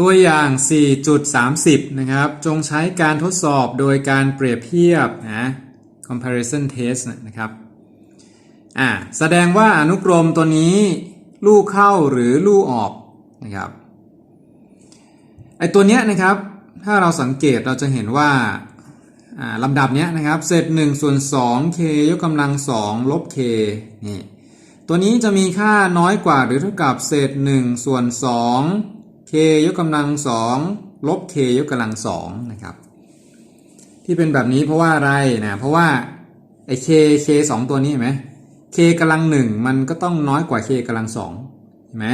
ตัวอย่าง 4.30 นะครับ จงใช้การทดสอบโดยการเปรียบเทียบนะ comparison test นะครับ อ่า แสดงว่าอนุกรมตัวนี้ลู่เข้าหรือลู่ออกนะครับ ไอตัวเนี้ยนะครับ ถ้าเราสังเกตเราจะเห็นว่าอ่าลำดับเนี้ยนะครับ เศษ1ส่วน 2 k ยกกำลัง 2 ลบ k นี่ ตัวนี้จะมีค่าน้อยกว่าหรือเท่ากับเศษ1ส่วน2 k ยกกำลัง2ลบ k ยกกำลัง2นะครับ ที่เป็นแบบนี้เพราะว่าอะไรนะเพราะว่าไอ้ k k 2ตัวนี้เห็นไหม k กำลัง1มันก็ต้องน้อยกว่า k กำลัง2เห็นไหม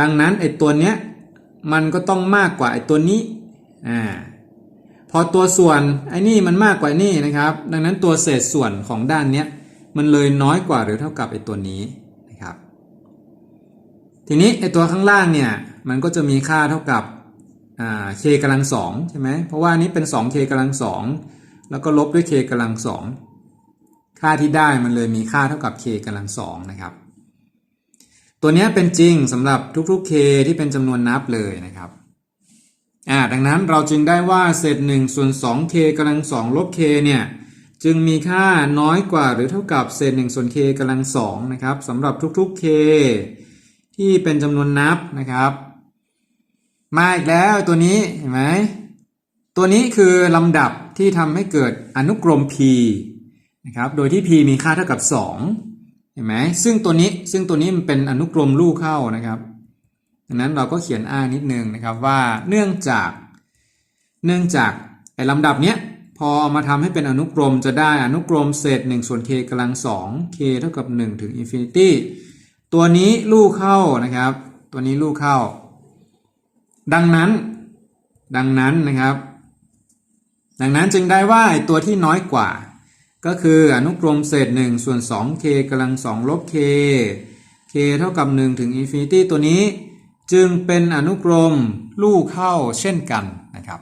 ดังนั้นไอ้ตัวเนี้ยมันก็ต้องมากกว่าไอ้ตัวนี้อ่าพอตัวส่วนไอ้นี่มันมากกว่านี่นะครับ ดังนั้นตัวเศษส่วนของด้านเนี้ยมันเลยน้อยกว่าหรือเท่ากับไอ้ตัวนี้นะครับ ทีนี้ไอ้ตัวข้างล่างเนี่ย มันก็จะมีค่าเท่ากับ k กำลังสองใช่ไหมเพราะว่านี้เป็น 2k กำลังสองแล้วก็ลบด้วย k กำลังสองค่าที่ได้มันเลยมีค่าเท่ากับ k กำลังสองนะครับ ตัวนี้เป็นจริงสำหรับทุกๆ k ที่เป็นจำนวนนับเลยนะครับอ่าดังนั้นเราจึงได้ว่าเศษ1ส่วน 2k กำลัง2ลบ k เนี่ยจึงมีค่าน้อยกว่าหรือเท่ากับเศษ1ส่วน k กำลัง2นะครับสำหรับทุกๆ k ที่เป็นจำนวนนับนะครับ มาอีกแล้วตัวนี้เห็นไหมตัวนี้คือลำดับที่ทำให้เกิดอนุกรม p นะครับโดยที่ p มีค่าเท่ากับ 2 เห็นไหมซึ่งตัวนี้ซึ่งตัวนี้มันเป็นอนุกรมลู่เข้านะครับดังนั้นเราก็เขียนอ้างนิดนึงนะครับว่าเนื่องจากเนื่องจากไอ้ลำดับเนี้ยพอมาทำให้เป็นอนุกรมจะได้อนุกรมเศษ1ส่วน k กำลัง 2 k เท่ากับ 1 ถึงอินฟินิตี้ตัวนี้ลู่เข้านะครับ ตัวนี้ลู่เข้า ดังนั้น ดังนั้นนะครับ ดังนั้นจึงได้ว่าตัวที่น้อยกว่า ก็คืออนุกรมเศษ1ส่วน 2k กำลัง2ลบ k k เท่ากับ 1 ถึงอินฟินิตี้ตัวนี้ จึงเป็นอนุกรมลู่เข้าเช่นกันนะครับ